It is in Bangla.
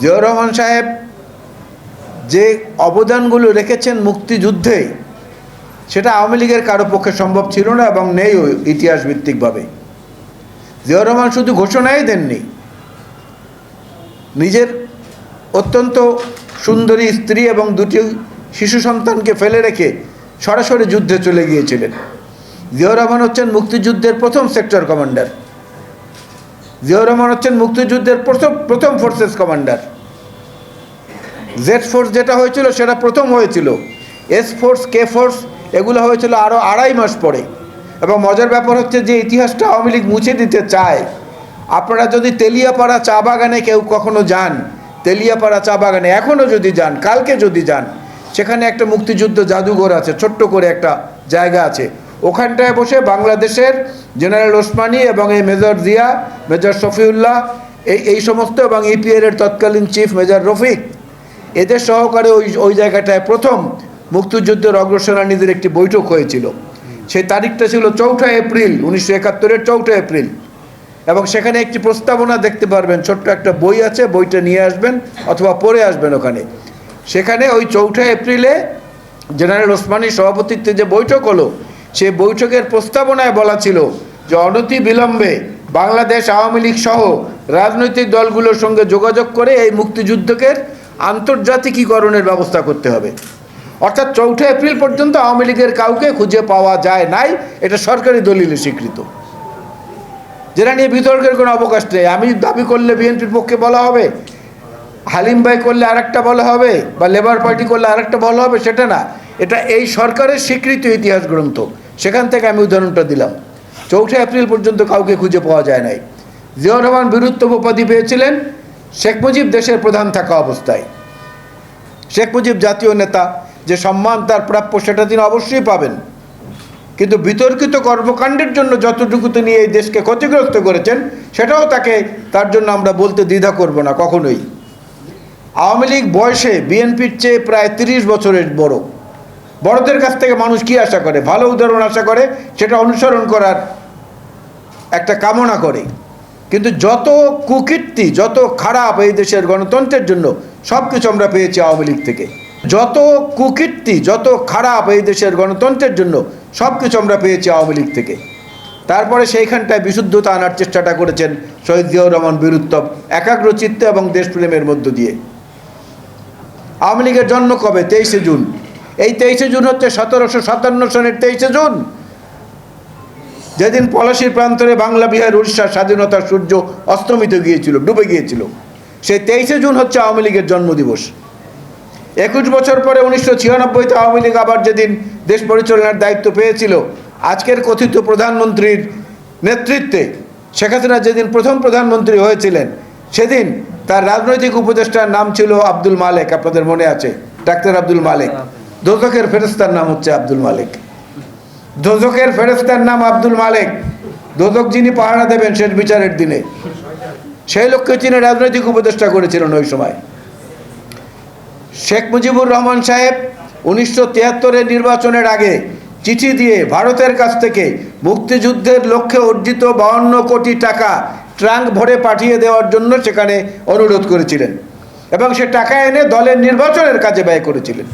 জিয়াউর রহমান সাহেব যে অবদানগুলো রেখেছেন মুক্তিযুদ্ধে, সেটা আওয়ামী লীগের কারও পক্ষে সম্ভব ছিল না এবং নেই ইতিহাস ভিত্তিকভাবে জিয়াউর রহমান শুধু ঘোষণাই দেননি, নিজের অত্যন্ত সুন্দরী স্ত্রী এবং দুটি শিশু সন্তানকে ফেলে রেখে সরাসরি যুদ্ধে চলে গিয়েছিলেন। জিয়াউর রহমান হচ্ছেন মুক্তিযুদ্ধের প্রথম সেক্টর কমান্ডার জিয়াউর রহমান হচ্ছেন মুক্তিযুদ্ধের প্রথম প্রথম ফোর্সেস কমান্ডার জেড ফোর্স যেটা হয়েছিল সেটা প্রথম হয়েছিল। এস ফোর্স কে ফোর্স এগুলো হয়েছিল আরও আড়াই মাস পরে। এবং মজার ব্যাপার হচ্ছে যে ইতিহাসটা আওয়ামী লীগ মুছে দিতে চায়। আপনারা যদি তেলিয়াপাড়া চা বাগানে কেউ কখনো যান, তেলিয়াপাড়া চা বাগানে এখনও যদি যান, কালকে যদি যান, সেখানে একটা মুক্তিযুদ্ধ জাদুঘর আছে, ছোট্ট করে একটা জায়গা আছে। ওখানটায় বসে বাংলাদেশের জেনারেল ওসমানী এবং এই মেজর জিয়া মেজর শফিউল্লাহ, এই এই সমস্ত এবং ইপিএর এর তৎকালীন চিফ মেজর রফিক, এদের সহকারে ওই ওই জায়গাটায় প্রথম মুক্তিযুদ্ধের অগ্রসেনানীদের একটি বৈঠক হয়েছিল। সেই তারিখটা ছিল চৌঠা এপ্রিল, উনিশশো একাত্তরের চৌঠা এপ্রিল। এবং সেখানে একটি প্রস্তাবনা দেখতে পারবেন, ছোট্ট একটা বই আছে, বইটা নিয়ে আসবেন অথবা পড়ে আসবেন ওখানে। সেখানে ওই চৌঠা এপ্রিলে জেনারেল ওসমানীর সভাপতিত্বে যে বৈঠক হলো, সেই বৈঠকের প্রস্তাবনায় বলা ছিল যে অনতি বিলম্বে বাংলাদেশ আওয়ামী লীগ সহ রাজনৈতিক দলগুলোর সঙ্গে যোগাযোগ করে এই মুক্তিযুদ্ধকে আন্তর্জাতিকীকরণের ব্যবস্থা করতে হবে। অর্থাৎ চৌঠা এপ্রিল পর্যন্ত আওয়ামী লীগের কাউকে খুঁজে পাওয়া যায় নাই, এটা সরকারি দলিলে স্বীকৃত। যেটা নিয়ে বিতর্কের কোনো অবকাশ নেই। আমি দাবি করলে বিএনপির পক্ষে বলা হবে, হালিম ভাই করলে আরেকটা বলা হবে, বা লেবার পার্টি করলে আরেকটা বলা হবে, সেটা না। এটা এই সরকারের স্বীকৃত ইতিহাস গ্রন্থ। সেখান থেকে আমি উদাহরণটা দিলাম। চৌঠা এপ্রিল পর্যন্ত কাউকে খুঁজে পাওয়া যায় নাই। জিয়াউর রহমান বীরত্ব উপাধি পেয়েছিলেন, শেখ মুজিব দেশের প্রধান থাকা অবস্থায়। শেখ মুজিব জাতীয় নেতা, যে সম্মান তার প্রাপ্য সেটা তিনি অবশ্যই পাবেন। কিন্তু বিতর্কিত কর্মকাণ্ডের জন্য যতটুকু তিনি এই দেশকে ক্ষতিগ্রস্ত করেছেন, সেটাও তাকে তার জন্য আমরা বলতে দ্বিধা করব না কখনোই। আওয়ামী লীগ বয়সে বিএনপির চেয়ে প্রায় তিরিশ বছরের বড়। বড়দের কাছ থেকে মানুষ কি আশা করে? ভালো উদাহরণ আশা করে, সেটা অনুসরণ করার একটা কামনা করে। কিন্তু যত কুকীর্তি, যত খারাপ এই দেশের গণতন্ত্রের জন্য সব কিছু আমরা পেয়েছি আওয়ামী লীগ থেকে। যত কুকীর্তি, যত খারাপ এই দেশের গণতন্ত্রের জন্য সব কিছু আমরা পেয়েছি আওয়ামী লীগ থেকে। তারপরে সেইখানটায় বিশুদ্ধতা আনার চেষ্টাটা করেছেন শহীদ জিয়াউর রহমান বীরুত্তম একাগ্র চিত্তে এবং দেশপ্রেমের মধ্য দিয়ে। আওয়ামী লীগের জন্ম কবে? তেইশে জুন। এই তেইশে জুন হচ্ছে সতেরোশো সাতান্ন সনের তেইশে জুন। যেদিন পলাশির প্রান্তরে বাংলা বিহার উড়িষ্যার স্বাধীনতার সূর্য অস্তমিত গিয়েছিল ডুবে গিয়েছিল সেই তেইশে জুন হচ্ছে আওয়ামী লীগের জন্মদিবস। একুশ বছর পরে উনিশশো ছিয়ানব্বইতে আওয়ামী লীগ আবার যেদিন দেশ পরিচালনার দায়িত্ব পেয়েছিল আজকের কথিত প্রধানমন্ত্রীর নেতৃত্বে শেখ হাসিনা যেদিন প্রথম প্রধানমন্ত্রী হয়েছিলেন সেদিন তার রাজনৈতিক উপদেষ্টার নাম ছিল আব্দুল মালেক। আপনাদের মনে আছে? ডাক্তার আব্দুল মালেক। দোজকের ফেরস্তার নাম হচ্ছে আব্দুল মালেক। দোজকের ফেরস্তার নাম আব্দুল মালেক। দোজক যিনি পাহারা দেবেন শেষ বিচারের দিনে, সেই লক্ষ্যে তিনি রাজনৈতিক উপদেষ্টা করেছিলেন ওই সময়। শেখ মুজিবুর রহমান সাহেব উনিশশো তিয়াত্তরের নির্বাচনের আগে চিঠি দিয়ে ভারতের কাছ থেকে মুক্তিযুদ্ধের লক্ষ্যে অর্জিত বাউন্ন কোটি টাকা ট্রাঙ্ক ভরে পাঠিয়ে দেওয়ার জন্য সেখানে অনুরোধ করেছিলেন এবং সে টাকা এনে দলের নির্বাচনের কাজে ব্যয় করেছিলেন।